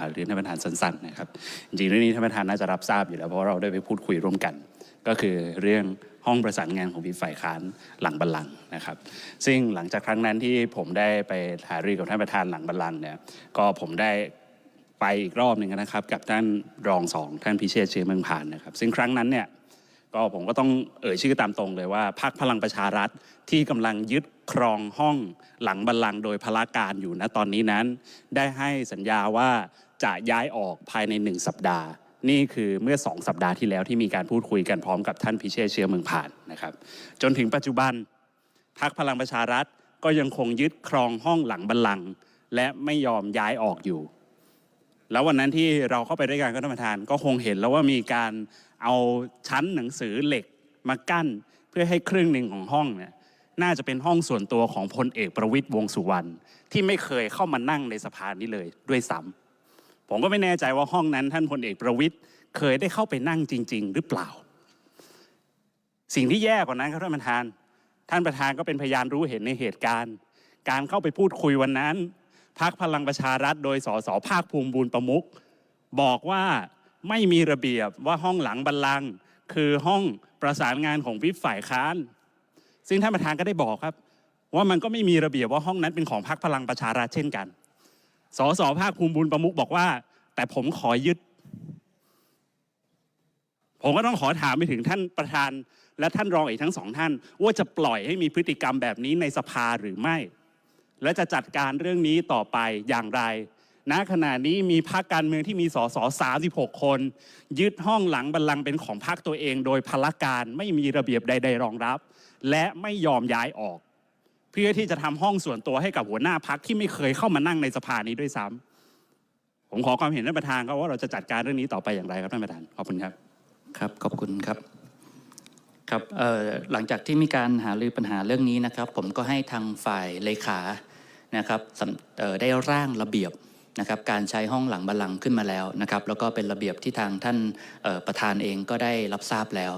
หารือท่านประธานสั้นๆนะครับจริงๆเรื่องนี้ท่านประธานน่าจะรับทราบอยู่แล้วเพราะเราได้ไปพูดคุยร่วมกัน ก็คือเรื่องห้องประสานงานของวิปฝ่ายค้านหลังบัลลังก์นะครับ ซึ่งหลังจากครั้งนั้นที่ผมได้ไปหารือกับท่านประธานหลังบัลลังก์เนี่ยก็ผมได้ไปอีกรอบหนึ่งนะครับ กับท่านรองสองท่านพิเชษเชื้อเมืองผ่านนะครับ ซึ่งครั้งนั้นเนี่ยก็ผมก็ต้องเอ่ยชื่อตามตรงเลยว่าพรรคพลังประชารัฐที่กำลังยึดครองห้องหลังบัลลังก์โดยพละการอยู่ณตอนนี้นั้น ได้ให้สัญญาว่า จะย้ายออกภายในหนึ่งสัปดาห์ นี่คือเมื่อสองสัปดาห์ที่แล้วที่มีการพูดคุยกันพร้อมกับท่านพิเชษเชื้อเมืองผ่านนะครับ จนถึงปัจจุบันพรรคพลังประชารัฐก็ยังคงยึดครองห้องหลังบัลลังก์และไม่ยอมย้ายออกอยู่ แล้ววันนั้นที่เราเข้าไปด้วยกันก็ท่านประธานก็คงเห็นแล้วว่ามีการเอาชั้นหนังสือเหล็กมากั้น เพื่อให้ครึ่งหนึ่งของห้องเนี่ยน่าจะเป็นห้องส่วนตัวของพลเอกประวิตยวงสุวรรณที่ไม่เคยเข้ามานั่งในสภานี้เลยด้วยซ้ำ ผมก็ไม่แน่ใจว่าห้องนั้นท่านพลเอกประวิตยเคยได้เข้าไปนั่งจริง ๆ หรือเปล่า สิ่งที่แย่กว่านั้นครับท่านประธาน ท่านประธานก็เป็นพยานรู้เห็นในเหตุการณ์ การเข้าไปพูดคุยวันนั้นพักพลังประชารัฐโดยสสภาคภูมิบูรณ์ประมุขบอกว่าไม่มีระเบียบว่าห้องหลังบัลลังก์คือห้องประสานงานของวิปฝ่ายค้าน ซึ่งท่านประธานก็ได้บอกครับ ว่ามันก็ไม่มีระเบียบว่าห้องนั้นเป็นของพรรคพลังประชารัฐเช่นกัน สสภาคภูมิบูรณ์ประมุขบอกว่า แต่ผมขอยึด ผมก็ต้องขอถามไปถึงท่านประธาน และท่านรองอีกทั้งสองท่าน ว่าจะปล่อยให้มีพฤติกรรมแบบนี้ในสภาหรือไม่ และจะจัดการเรื่องนี้ต่อไปอย่างไรณขณะนี้มีพรรคการเมืองที่มีสส36 คน ยึดห้องหลังบัลลังก์เป็นของพรรคตัวเอง โดยพลการไม่มีระเบียบใด ๆ รองรับ และไม่ยอมย้ายออก พื่อที่จะทำห้องส่วนตัวให้กับหัวหน้าพักที่ไม่เคยเข้ามานั่งในสภานี้ด้วยซ้ำผมขอความเห็นท่านประธานครับว่าเราจะจัดการเรื่องนี้ต่อไปอย่างไรครับท่านประธานขอบคุณครับครับขอบคุณครับครับเอ่อหลังจากที่มีการหารือปัญหาเรื่องนี้นะครับ ผมก็ให้ทางฝ่ายเลขานะครับเอ่อได้ร่างระเบียบนะครับการใช้ห้องหลังบัลลังก์ขึ้นมาแล้วนะครับ แล้วก็เป็นระเบียบที่ทางท่านประธานเองก็ได้รับทราบแล้ว